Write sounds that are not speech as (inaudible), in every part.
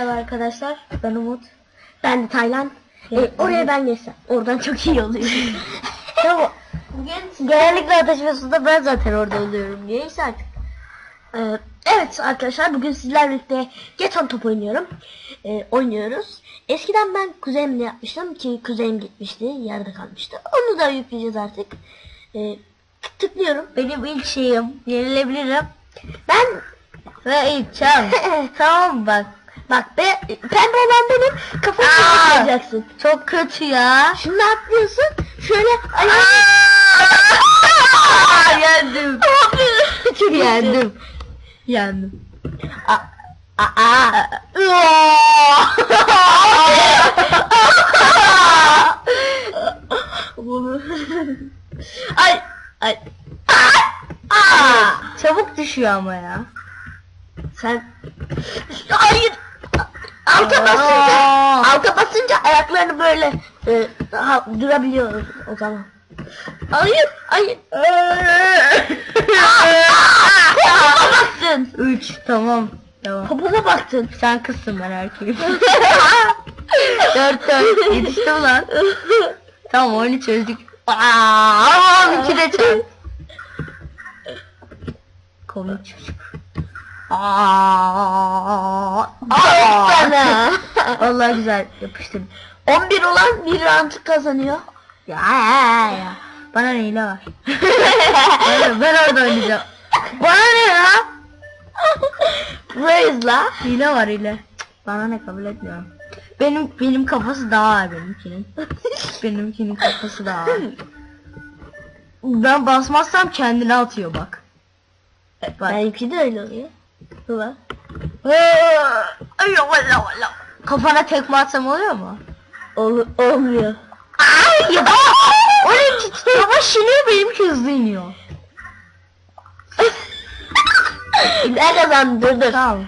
Merhaba arkadaşlar. Ben Umut. Ben de Taylan. Evet, Ee, oraya ben geçsem. Oradan çok iyi oluyor. (laughs) Tamam. Genellikle ateş suda ben zaten orada oluyorum. Neyse artık. Ee, evet arkadaşlar bugün sizlerle birlikte Geton top oynuyorum. Ee, oynuyoruz. Eskiden ben kuzenimle yapmıştım ki kuzenim gitmişti. Yerde kalmıştı. Onu da yükleyeceğiz artık. Ee, tıklıyorum. Benim ilk şeyim yenilebilirim. Ben Ve ilk çam. (laughs) tamam bak. Bak be, pembe olan benim kafasını Aa! atacaksın. Çok kötü ya. Şunu atlıyorsun. Şöyle ayağını (laughs) yendim. Çok yendim. Yendim. Aa, aa. ay ay. Çabuk düşüyor ama ya. Sen hayır. Alta basınca, alta basınca ayaklarını böyle e, daha durabiliyoruz o zaman. Hayır, hayır. Popona baktın. Üç tamam. Tamam. Popona baktın. Sen kızsın ben erkeğim. (laughs) dört dört. Yetiştim lan. Tamam oyunu çözdük. Aa, iki de çöz. Komik çocuk. Aa, Al sana. (laughs) Vallahi güzel yapıştım. 11 olan bir round kazanıyor. Ya ya ya. Bana ne hile var? ben, ben orada oynayacağım. Bana ne ya? Praise Hile var hile. Bana ne kabul etmiyorum. Benim benim kafası daha ağır benimkinin. (laughs) benimkinin kafası daha ağır. Ben basmazsam kendine atıyor bak. Bak. Benimki de öyle oluyor. Bak. Kafana tekme atsam oluyor mu? Ol olmuyor. Ay ya. Onunki yavaş iniyor benimki hızlı iniyor. Ben kazandım dur dur. Tamam.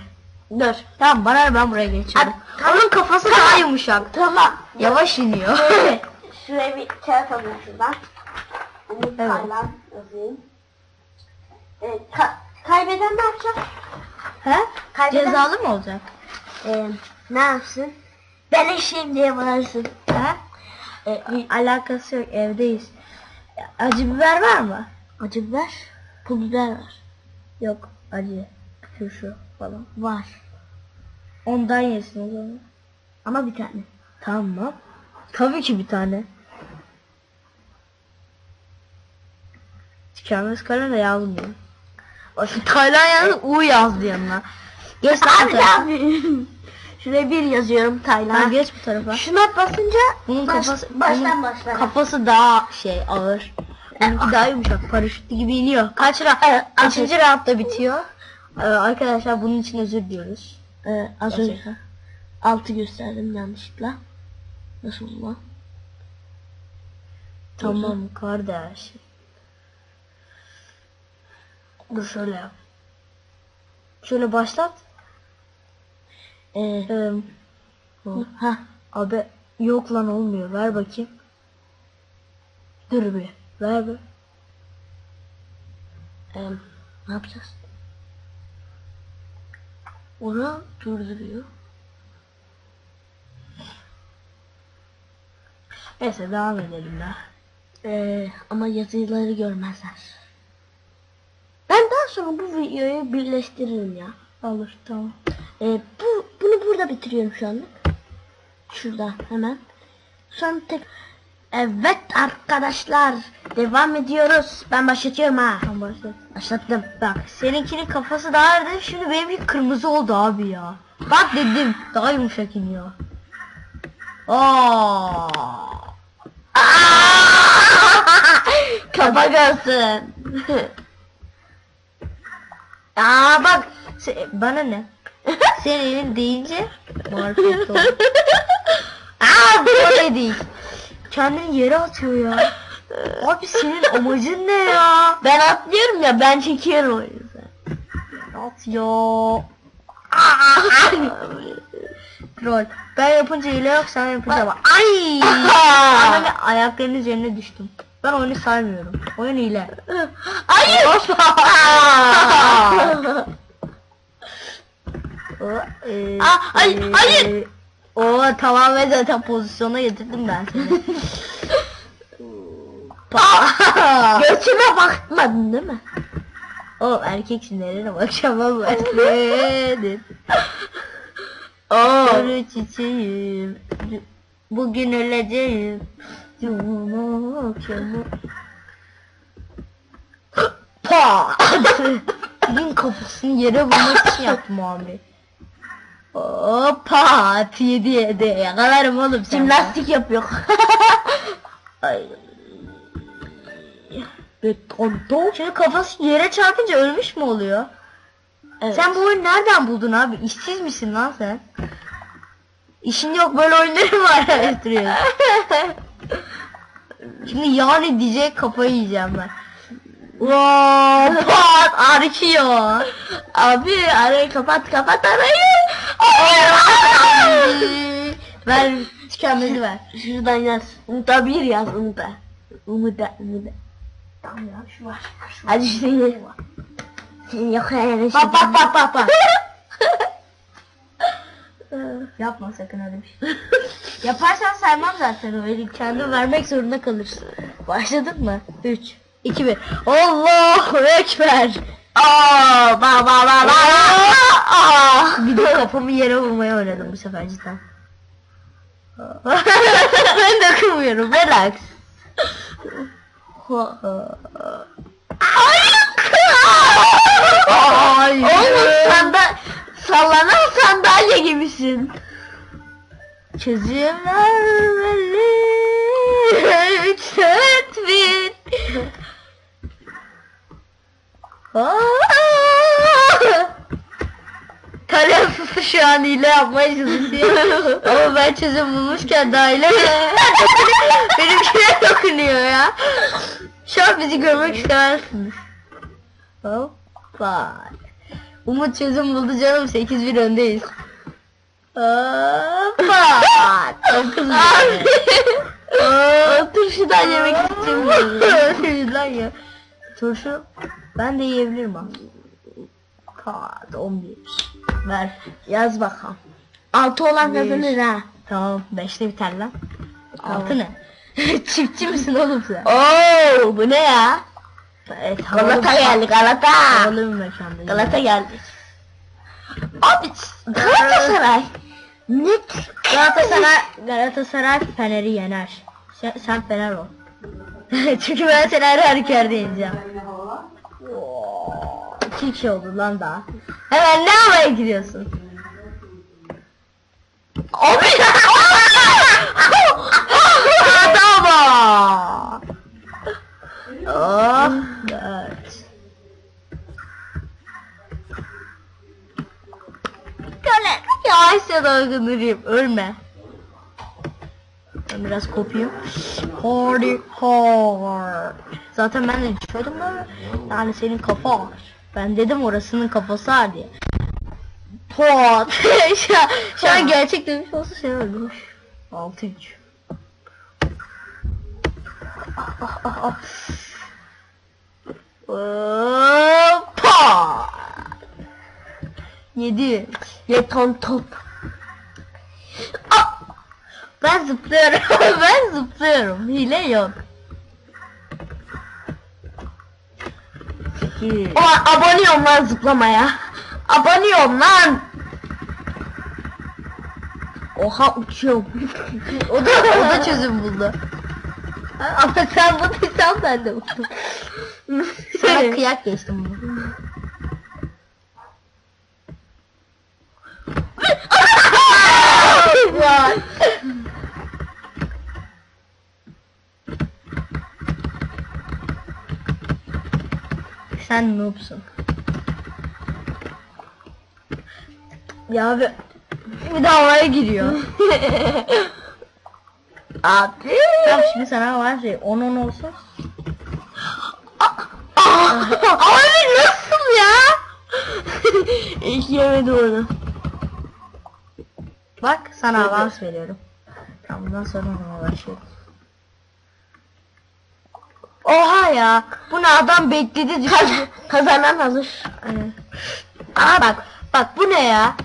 Dur. Tamam bana ben buraya geçiyorum. Abi, Onun kafası daha yumuşak. Tamam. Yavaş iniyor. Şöyle, (laughs) şuraya bir kağıt alayım şuradan. Evet. Taylan yazayım. Evet, ka- kaybeden ne yapacak? He? Kaybeden Cezalı mı olacak? Ee, ne yapsın? Ben eşeğim diye bağırsın. He? Ee, Alakası yok evdeyiz. Acı biber var mı? acı biber, pul biber var. Yok acı. Turşu falan. Var. Ondan yesin o zaman. Ama bir tane. Tamam. Tabii ki bir tane. Tükenmez kalem de yazmıyor. Taylan yalnız U yazdı yanına. Geç lan Abi yapayım? Şuraya bir yazıyorum Taylan. geç bu tarafa. Şuna basınca Bunun baş- kafası, baştan bunun başla. kafası daha şey ağır. Benimki daha yumuşak. Paraşütlü gibi iniyor. Kaç round? Evet, Kaçıncı roundda bitiyor? Ee, arkadaşlar bunun için özür diliyoruz. Ee, az önce altı gösterdim yanlışlıkla. Nasıl bu? Tamam kardeş. Dur şöyle yap. Şöyle başlat. Ee, Ee, ha, abi yok lan olmuyor. Ver bakayım. Dur bir. Ver bir. e, ne yapacağız? Onu durduruyor. Neyse devam edelim ya. Ee, ama yazıları görmezler. Ben daha sonra bu videoyu birleştiririm ya. Olur tamam. Ee, bu burada bitiriyorum şu anlık. Şurada hemen. Sonra tek Evet arkadaşlar devam ediyoruz. Ben başlatıyorum ha. Tamam başlat. Başlattım. Bak seninkinin kafası daha ağırdı. Şimdi benimki kırmızı oldu abi ya. Bak dedim daha yumuşak iniyor. Aa. (laughs) Kafa görsün. (laughs) Aa bak se- bana ne? (laughs) Senin elin deyince marifet oldu. (laughs) Aa bu ne değil. Kendini yere atıyor ya. Abi senin amacın ne ya? ben atlıyorum ya ben çekiyorum o yüzden. Atıyor. (laughs) Troll. Ben yapınca hile yok sen yapınca bak. Ay! Anne ayaklarının üzerine düştüm. Ben oyunu saymıyorum. Oyun hile. Hayır. O, e, Aa, hayır, e, hayır. O tamamen zaten pozisyona getirdim ben seni. (laughs) (laughs) Göğsüme bakmadın değil mi? o erkeksin nereye bakacağım ama senin. Oo. Sarı çiçeğim. Bugün öleceğim. Cuma akşamı. Pa! Bugün kafasını yere vurmak için yaptım abi. Hoppa! Yedi yedi. Yakalarım oğlum sen. Jimnastik yapıyor. (laughs) Ay. Bir tonto. Şimdi kafası yere çarpınca ölmüş mü oluyor? Evet. Sen bu oyunu nereden buldun abi? İşsiz misin lan sen? İşin yok böyle oyunları var araştırıyorsun. (laughs) Şimdi yani diyecek kafayı yiyeceğim ben. Wow, (laughs) pat arıyor. Abi arayı kapat kapat arayı. (laughs) ver tükenmezi ver. Şuradan yaz. Umuda bir yaz Umuda. Umuda Umuda. Tamam ya şu var. Hadi seni. Seni yani. Bak bak bak bak bak. (laughs) Yapma sakın öyle bir şey. Yaparsan saymam zaten öyle kendin vermek zorunda kalırsın. Başladın mı? 3 2 1 Allahu ekber. Aa, ba ba ba ba. Aa. Bir de kafamı yere vurmaya oynadım bu sefer cidden. (laughs) ben dokunmuyorum relax. Ay. Oğlum sanda sallanan sandalye gibisin. Çözümler belli. Üç dört bir. Kalem şu an hile yapmaya çalışıyor. Ama ben çözüm bulmuşken daha hile benimkine dokunuyor ya. Şu an bizi görmek istemezsiniz. Hoppa. Umut çözüm buldu canım 8-1 öndeyiz. Hoppa. Hızlı. Aa, Turşudan yemek istemiyorum. Lan ya. Turşu ben de yiyebilirim ha. Kağıt 11. Ver. Yaz bakalım. Altı olan Bir. kazanır ha. Tamam 5'te biter lan. Tamam. Altı ne? (laughs) Çiftçi misin oğlum sen? Oo bu ne ya? Evet, Galata geldi Galata. Havalı bir mekanda. Galata geldi. Abi Galatasaray. Ne? Galatasaray, Galatasaray Fener'i yener. Sen, sen Fener ol. (laughs) Çünkü ben seni her halükarda yeneceğim. İki kişi oldu lan daha. Hemen ne havaya gidiyorsun? Abi. Adama! Oh, dört. Kale, yavaşça dalgın durayım, ölme. Ben biraz kopayım. Hardy hard. Zaten ben de düşüyordum da yani senin kafa var. Ben dedim orasının kafası var diye. Pot. (laughs) şu, an, şu an gerçek demiş olsa seni öldürmüş. 6 3. Hoppa. 7. Yeton top. Ah! Ben zıplıyorum. (laughs) ben zıplıyorum. Hile yok. O aboneyim lan zıplamaya. Aboneyim lan. Oha uçuyorum. (laughs) O da o da çözüm buldu. Ama sen bulduysan ben de buldum. Sana kıyak geçtim bunu. Vay. Sen noobsun. Ya abi bir de havaya giriyor. (laughs) Abi. Tamam şimdi sana var şey 10 10 olsun. Abi nasıl ya? (laughs) İlk yemedi onu. Bak sana avans veriyorum. Tamam bundan sonra ona başlıyoruz. Oha ya. Bu ne adam bekledi düşürdü. Kazanan. Aynen. Aa bak. Bak bu ne ya?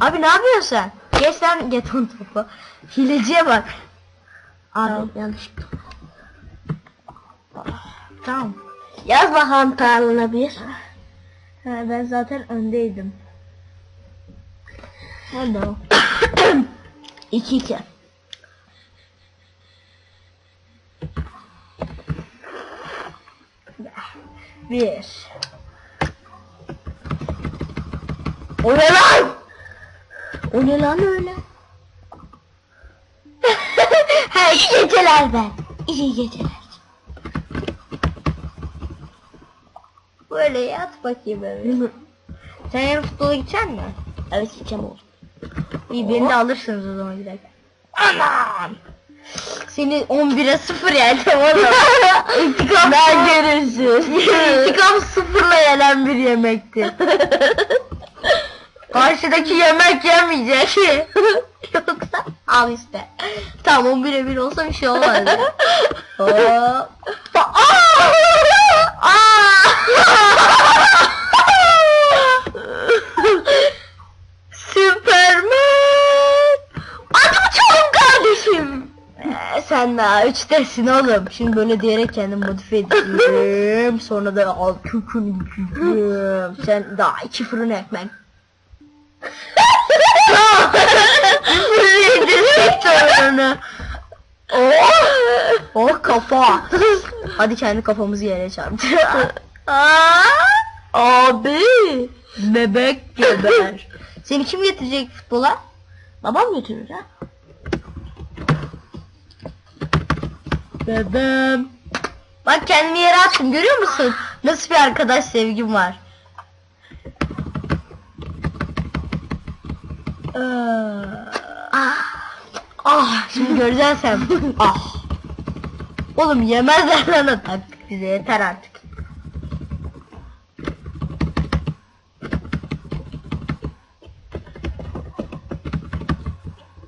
Abi ne yapıyorsun sen? Geç sen geton topu. Hileciye bak. Abi Tamam. yanlışlıkla. Tamam. Yaz bakalım tarlana bir. Ha, ben zaten öndeydim. Hadi o. 2 2. Bir. O ne lan? O ne lan öyle? (laughs) ha, İyi geceler ben. İyi geceler. Böyle yat bakayım öyle. Sen yarın futbola gidecek misin? Evet gideceğim oğlum. İyi beni de alırsınız o zaman giderken. Aman! Seni 11'e 0 yendim oğlum. İntikam ben görürsün. (laughs) İntikam sıfırla yenen bir yemekti. (laughs) Karşıdaki yemek yemeyecek. (laughs) Yoksa al işte. Tamam 11'e 1 olsa bir şey olmaz. Hop. Aa! Sen daha üçtesin oğlum. Şimdi böyle diyerek kendimi modifiye edeyim. (laughs) Sonra da al kükünü yiyeyim. Sen daha iki fırın ekmek. Oh! (laughs) Oh kafa. Hadi kendi kafamızı yere çarptı. (laughs) Abi. Bebek geber. Seni kim getirecek futbola? Babam götürür ha. Bebem. Bak kendimi yere attım görüyor musun? Nasıl bir arkadaş sevgim var. Ee, ah, ah, şimdi göreceksin sen. (laughs) ah. Oğlum yemezler lan taktik bize yeter artık.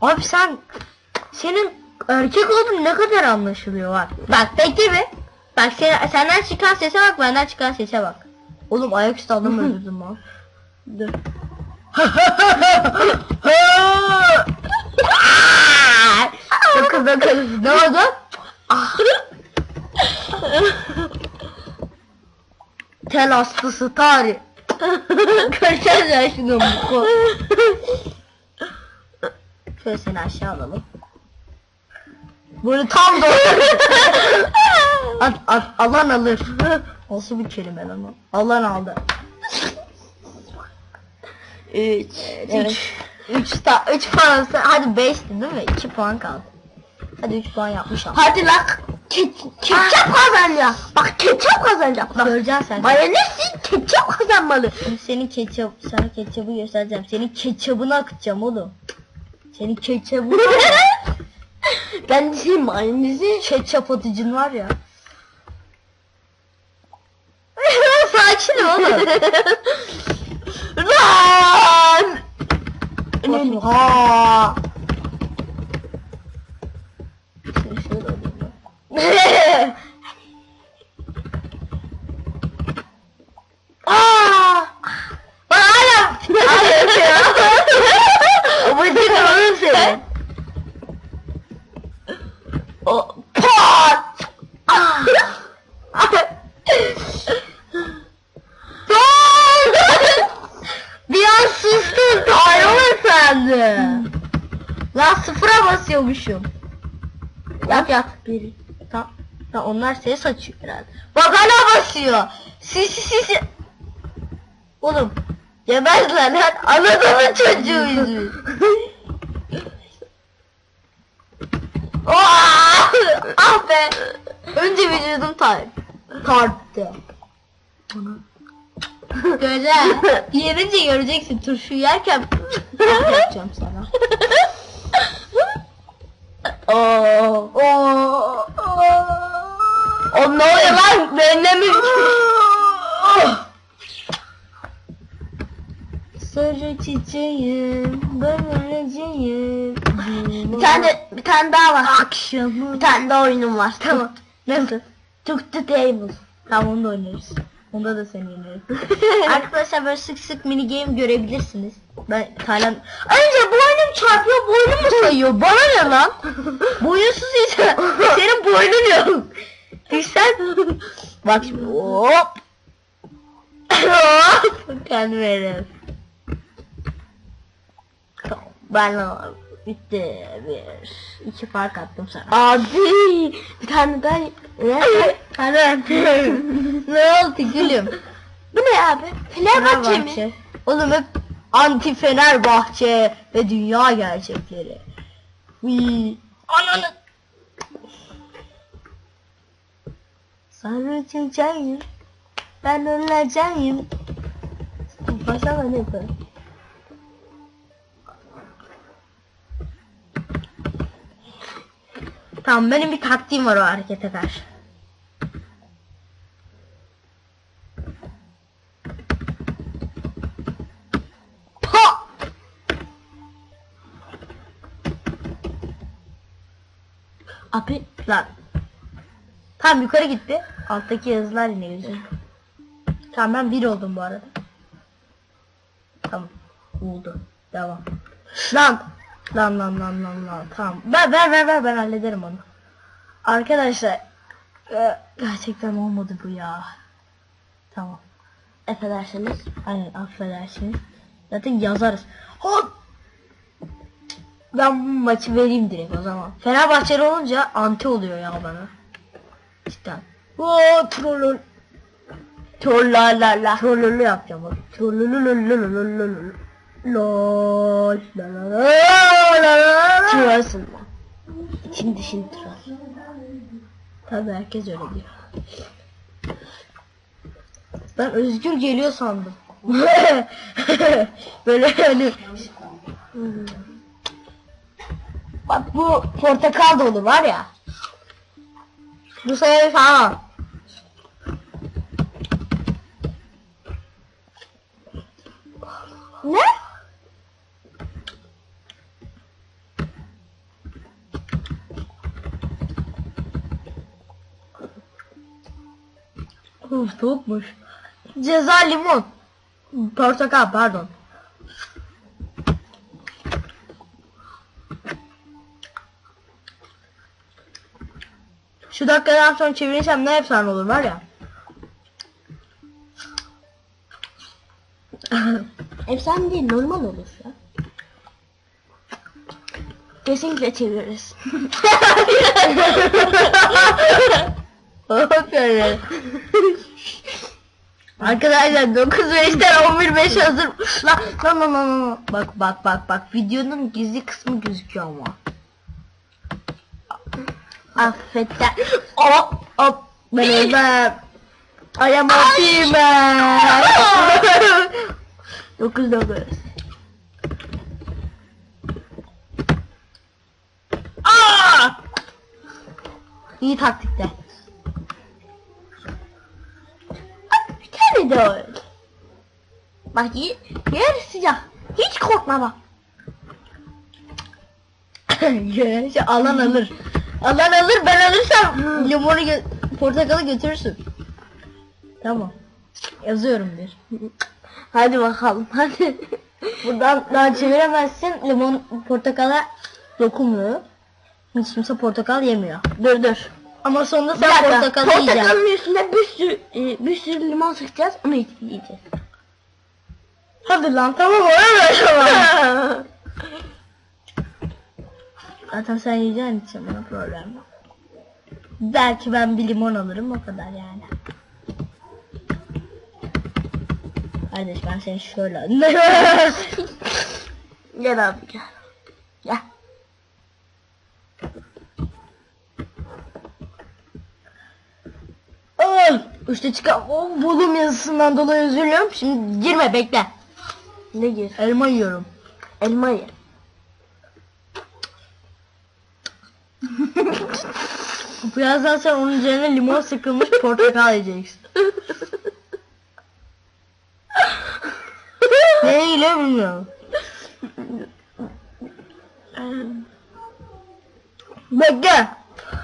Abi sen senin erkek olduğun ne kadar anlaşılıyor var. Bak bekle bir. Bak sen, senden çıkan sese bak benden çıkan sese bak. Oğlum ayaküstü adam (laughs) öldürdüm lan. Dur. Dokuz dokuz. Ne oldu? Ah. Tel astısı tarih. Göreceğiz ya şunu bu. Şöyle seni aşağı alalım. Böyle tam doğru. at, at, alan alır. Nasıl bir kelime lan o? Alan aldı. Üç. Evet. 3 ta 3 puan hadi 5'ti değil mi? 2 puan kaldı. Hadi 3 puan yapmış ama. Hadi lan. Ke ketçap kazanacak. Bak ketçap kazanacak. Bak. Göreceksin sen. Mayonezsiz ketçap kazanmalı. Şimdi senin ketçap, sana ketçabı göstereceğim. Senin ketçabını akıtacağım oğlum. Senin ketçabını (laughs) ben de senin mayonezi ketçap atıcın var ya. (laughs) Sakin ol oğlum. Lan! Bakayım. Ha. Seni şöyle alayım ben. Aa! Bana hala hala yapıyor. Abicim oğlum senin. o pat! Ah! Dur! Bir an sustum Tayron efendi. Lan sıfıra basıyormuşum. Yap yap. Biri. Ha, onlar ses açıyor herhalde. Bak hala basıyor. Sisi sisi. Oğlum. Yemezler lan. Anadolu çocuğuyuz. Ah be. Önce vücudum tar tarttı. Göreceksin. Yerince göreceksin. Turşu yerken yapacağım sana. (laughs) Oo. Oo. O ne oluyor lan? Önlemi Sarı çiçeğim, ben öleceğim. Bir tane bir tane daha var. akşamı. Bir tane daha oyunum var. Tamam. Nasıl? Took the table. Tamam onu da oynarız. Onda da seni yenerim. (laughs) Arkadaşlar böyle sık sık mini game görebilirsiniz. Ben Tayland... Ayrıca boynum çarpıyor, boynum mu sayıyor? Bana ne lan? (laughs) Boyunsuz ise senin boynun yok. Sen... Bak şimdi hop. Hop. Kendime. Tamam, Ben bitti bir iki fark attım sana. Abi bir tane daha ne? Hadi. (laughs) ne oldu gülüm? Bu ne abi? Fenerbahçe mi? Oğlum hep anti Fenerbahçe ve dünya gerçekleri. Vii. Ananı. Sarılacağım. Ben öleceğim. Başlama ne yapalım? Tamam benim bir taktiğim var o harekete karşı. Abi Lan. Tam yukarı gitti. Alttaki yazılar yine gözüküyor. Tamam ben bir oldum bu arada. Tamam. Oldu. Devam. Lan. Lan lan lan lan lan. Tamam. Ver ver ver ver ben hallederim onu. Arkadaşlar. e, Gerçekten olmadı bu ya. Tamam. affedersiniz. Aynen affedersiniz. Zaten yazarız. Hop! Ben bu maçı vereyim direkt o zaman. Fenerbahçeli olunca anti oluyor ya bana. Cidden. Oo trollol. Trollalala. Trollolü yapacağım bak. Trollololololololol. Lol. Trollsün lan. İçin dışın troll. Tabii herkes öyle diyor. Ben özgür geliyor sandım. (laughs) Böyle hani Bak bu portakal da olur var ya. Bu sefer tamam. Ne? Uf soğukmuş. Ceza limon. Portakal pardon. Şu dakikadan sonra çevirirsem ne efsane olur var ya. (laughs) Efsane değil normal olur ya. Kesinlikle çeviririz. (laughs) Öyle. Arkadaşlar 9 5'ten 11 5 hazır. Lan lan lan lan. Bak bak bak bak videonun gizli kısmı gözüküyor ama. Affeder. Hop hop. Ben öldüm. I am a female. 9 9. Aa! İyi taktikte. Bir tane de öyle. Bak ye- yer sıcak. Hiç korkma bak. (coughs) Şey, alan alır. Alan alır ben alırsam limonu gö portakalı götürürsün. Tamam. Yazıyorum bir. Hadi bakalım hadi. Buradan daha çeviremezsin. Limon portakala dokunmuyor. Hiç kimse portakal yemiyor. dur dur. Ama sonunda sen dakika. portakalı yiyeceksin. Portakalın üstüne bir sürü, e, bir sürü limon sıkacağız. Onu yiyeceğiz. Hadi lan tamam öyle tamam. (laughs) Zaten sen yiyeceğin için bana problem yok. Belki ben bir limon alırım o kadar yani. Kardeş ben seni şöyle (laughs) Gel abi gel. Gel. İşte çıkan o volüm yazısından dolayı üzülüyorum. Şimdi girme bekle. Ne gir? Elma yiyorum. Elma ye. (laughs) Birazdan sen onun üzerine limon sıkılmış portakal yiyeceksin. (laughs) ne ile bilmiyorum. Bekle.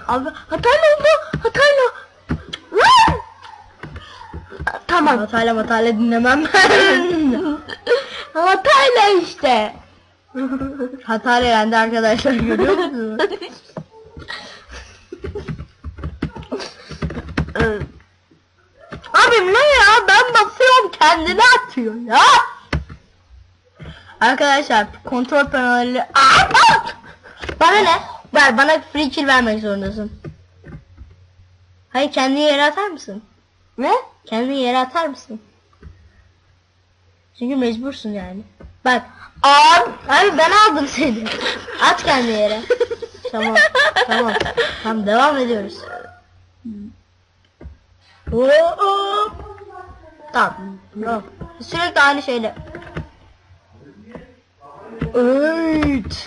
Abi hatayla oldu. Hatayla. Lan! Tamam. Hatayla matayla dinlemem ben. (laughs) Hatayla işte. Hatayla yendi arkadaşlar görüyor musunuz? Abim ne ya ben basıyorum kendini atıyor ya. Arkadaşlar kontrol aa! Bana ne? Ver bana free kill vermek zorundasın. Hayır kendini yere atar mısın? Ne? Kendini yere atar mısın? Çünkü mecbursun yani. Bak. Abi, abi ben aldım seni. At kendini yere. Tamam. Tamam. Tamam devam ediyoruz. Oo. Tamam. Tamam. Sürekli aynı şeyle. Evet.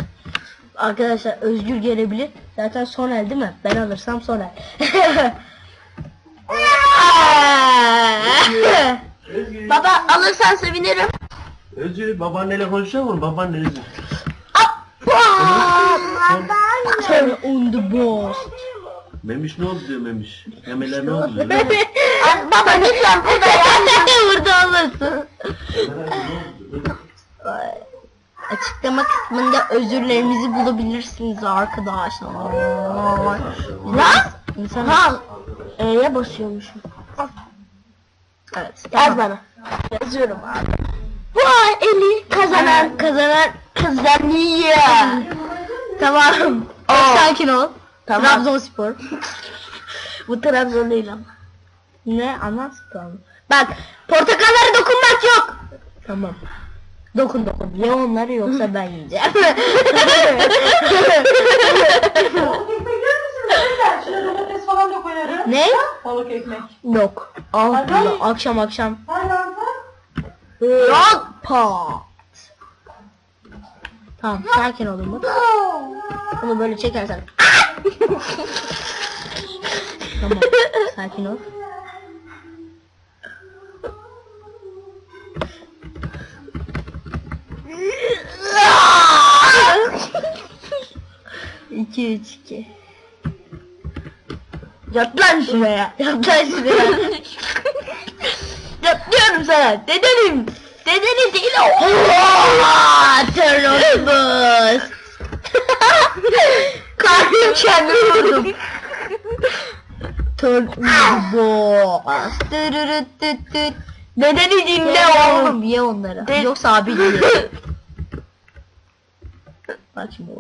Arkadaşlar Özgür gelebilir. Zaten son el değil mi? Ben alırsam son el. (laughs) Baba alırsan sevinirim. Özgür babaanneyle konuşacak mı? Babaanne Özgür. Turn on the boss. Memiş ne oldu diyor Memiş. Memeler ne oldu diyor. Ay, baba lütfen burada ya. Burada alırsın. Açıklama kısmında özürlerimizi bulabilirsiniz arkadaşlar. Lan? İnsan Ha. E'ye basıyormuşum. Evet. Yaz bana. Yazıyorum abi. Bu eli kazanan kazanan kazanıyor. tamam. Sakin ol. Tamam. Trabzonspor. (laughs) Bu Trabzon değil ama. Ne? Anlatspor mu? Bak portakallara dokunmak yok. Tamam. Dokun dokun. Ye onları yoksa ben yiyeceğim. Şöyle domates (laughs) falan da koyarım. ne? Balık ekmek. Yok. Al bunu akşam akşam. Aynen. Yok. Pat. Tamam sakin olun bak. Bunu böyle çekersen. Tamam sakin ol. İki üç iki. Yat lan şuraya. Yat lan şuraya. Yatıyorum sana. Dedenim. Dedeni değil o. Bus. (laughs) Kalbim kendimi vurdum. Tıt. Dedeni dinle oğlum. Ye onları. De- Yoksa abi dinle. Bak şimdi.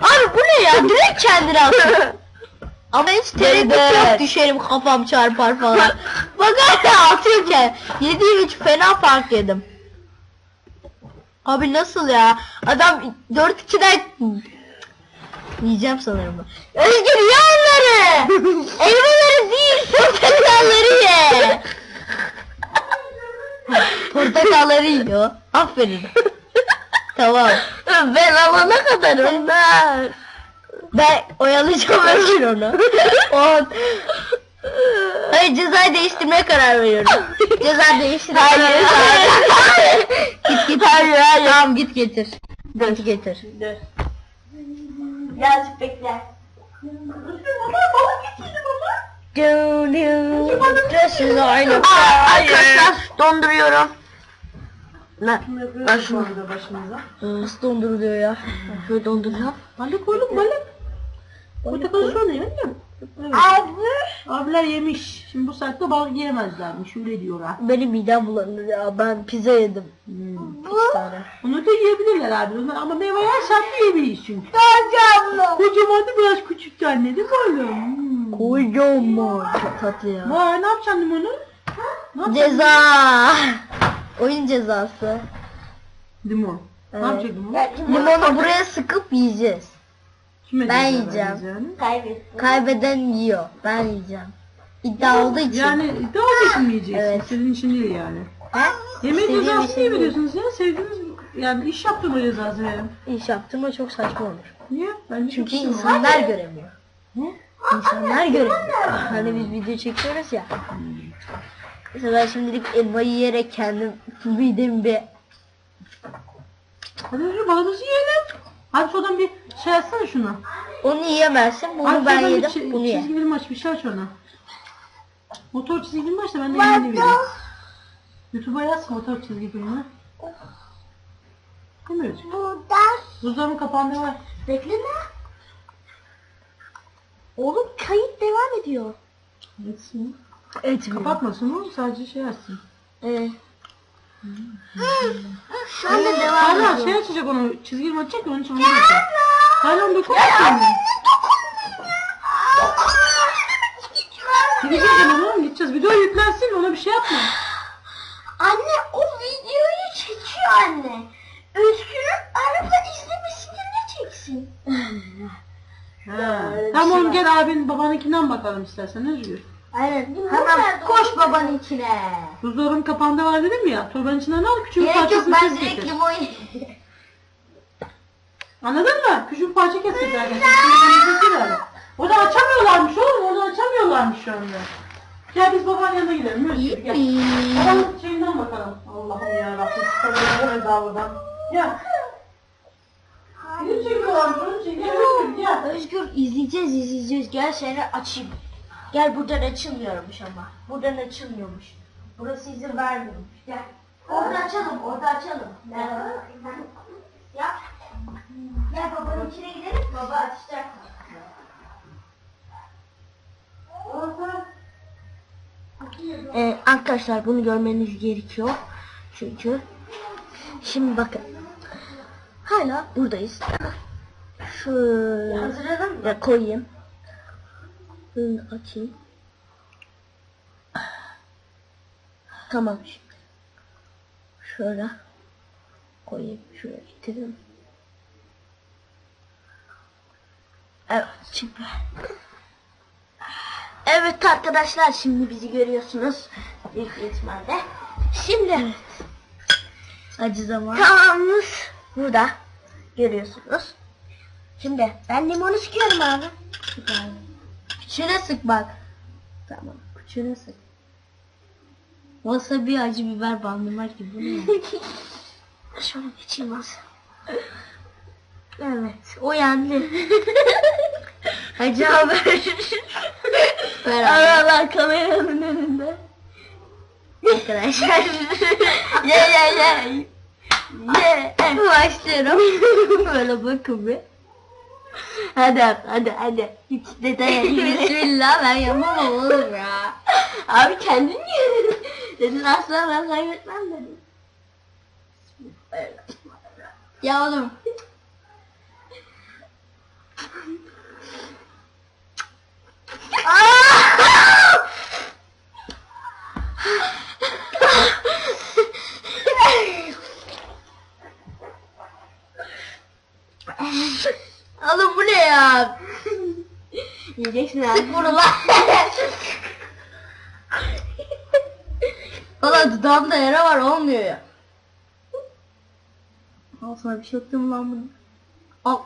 Abi bu ne ya? Direkt kendini atıyor. Ama hiç tereddüt yok düşerim kafam çarpar falan. Bak hala atıyorken 7 3 fena fark yedim. Abi nasıl ya? Adam 4 2'den yiyeceğim sanırım. Özgür ye onları. (laughs) Elmaları değil portakalları ye. portakalları yiyor. Aferin. tamam. Ben alana kadar onlar. Ben oyalayacağım Özgür onu. o... (laughs) Hayır cezayı değiştirmeye karar veriyorum. (laughs) Ceza değiştirmeye Hayır, hayır. git git. Hayır hayır. Tamam git getir. Git getir. Dur. Birazcık bekle. Dresses aynı. Arkadaşlar donduruyorum. Ne? Başımıza. Nasıl donduruluyor ya? Şöyle donduruyorum. Balık oğlum balık. Portakalı sonra yemin mi? Evet. Abiler yemiş. Şimdi bu saatte balık yiyemezlermiş. Öyle diyorlar. Benim midem bulanır ya. Ben pizza yedim. Hmm. İki tane. Onu da yiyebilirler abi. Onlar- Ama meyve yersen yiyemeyiz çünkü. Kocaman da biraz küçük anne değil mi oğlum? Hmm. Kocaman. Çok tatlı ya. Vay ne yapacaksın limonu? Ne? Ceza. Oyun cezası. Limon. Evet. Ne yapacak limon? Limonu buraya sıkıp yiyeceğiz. Kime Ben ceza yiyeceğim. Yani? Kaybeden yiyor. Ben yiyeceğim. İddia olduğu için. Yani iddia için mi yiyeceksin? Evet. Senin için değil yani. He? Yemeğin İstediğim cezası için niye değil. veriyorsunuz ya? Sevdiğiniz yani iş yaptırma cezası yani. İş yaptırma çok saçma olur. Niye? Bence Çünkü çok insanlar göremiyor. Ne? İnsanlar göremiyor. Hani biz video çekiyoruz ya. Mesela ben şimdilik elmayı yiyerek kendim midemi bir Hadi şu balığı yiyelim. Hadi şuradan bir şey açsana şuna. onu yiyemezsin. Bunu Hadi ben şuradan yedim. çi- Bunu ye. Çizgi film aç bir şey aç ona. Motor çizgi film başla ben de yeni vereyim. YouTube'a yaz motor çizgi filmi. Değil mi Özgür? Burada. Buzdolabının kapağında var. Bekle ne? Oğlum kayıt devam ediyor. Etsin. Etmiyor. Kapatmasın oğlum sadece şey yazsın. Ee. Şu anda devam Hala ediyor. şey açacak onu çizgi açacak ya onun için onu açacak. Hala onu dokunmasın? Gideceğiz hemen oğlum gideceğiz. Video yüklensin ona bir şey yapma. Anne o videoyu çekiyor anne. Özgür'ün araba izlemesini ne çeksin? Ha. Tamam oğlum gel abin babanınkinden bakalım istersen Özgür. Aynen. Hemen koş babanın içine. Buzdolabının kapağında var dedim ya. Torbanın içinden al küçük bir Gerek yok ben direkt getir. limon (laughs) Anladın mı? Küçük bir parça kes getir arkadaşlar. Orada açamıyorlarmış oğlum. Orada açamıyorlarmış şu anda. Gel biz babanın yanına gidelim. Özgür gel. Babanın şeyinden bakalım. Allah'ım ya Rabbim. Sıkıntı davadan. Gel. Gidip çekiyorlarmış. Onu çek. Gel Özgür gel. Özgür izleyeceğiz izleyeceğiz. Gel seni açayım. Gel buradan açılmıyormuş ama. Buradan açılmıyormuş. Burası izin vermiyormuş. Gel. Orada açalım, orada açalım. Gel. Yap. Gel babanın içine gidelim. Baba açacak. Ee, arkadaşlar bunu görmeniz gerekiyor. Çünkü şimdi bakın. Hala buradayız. Şöyle Hazırladın mı? ya koyayım. Bunu açayım. Tamam şimdi. Şöyle koyayım. Şöyle getireyim. Evet şimdi. Evet arkadaşlar şimdi bizi görüyorsunuz. Büyük ihtimalle. Şimdi Acı zaman. Tamamız burada. Görüyorsunuz. Şimdi ben limonu sıkıyorum abi. Küçüğüne sık bak. Tamam. Küçüğüne sık. Wasabi acı biber bandırmak gibi. Bu ne? Şöyle geçeyim az. evet. O yendi. Hacı haber. Aralar kameranın önünde. Arkadaşlar. (laughs) Ye ye ye. Ye. Başlıyorum. (laughs) Böyle bakın bir. Hadi hadi hadi. Detaya girme. (laughs) Bismillah ben yapamam oğlum ya. Abi kendin ye. Dedin asla ben kaybetmem dedin. Ya oğlum. (laughs) Oğlum bu ne ya? Yiyeceksin abi. Bunu lan. Valla dudağımda yara var olmuyor ya. Al sana bir şey yaptım lan bunu. Al.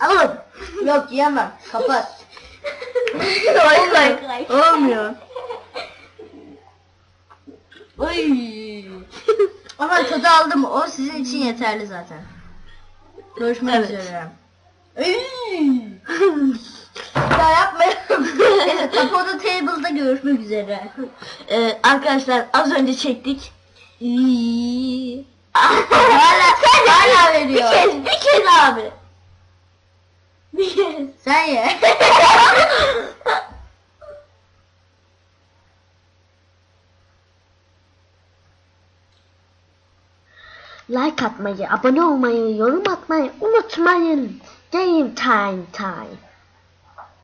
Alın. Yok yiyemem. Kapat. Olmuyor. Olmuyor. Oy. Ama tadı aldım. O sizin için yeterli zaten. Görüşmek Evet. üzere. ya yapmayalım. evet, Tapoda Table'da görüşmek üzere. Ee, arkadaşlar az önce çektik. hala, (laughs) hala Bir veriyor. kez, bir kez abi. Bir kez. Sen ye. (laughs) Like atmayı, abone olmayı, yorum atmayı unutmayın. Game time time.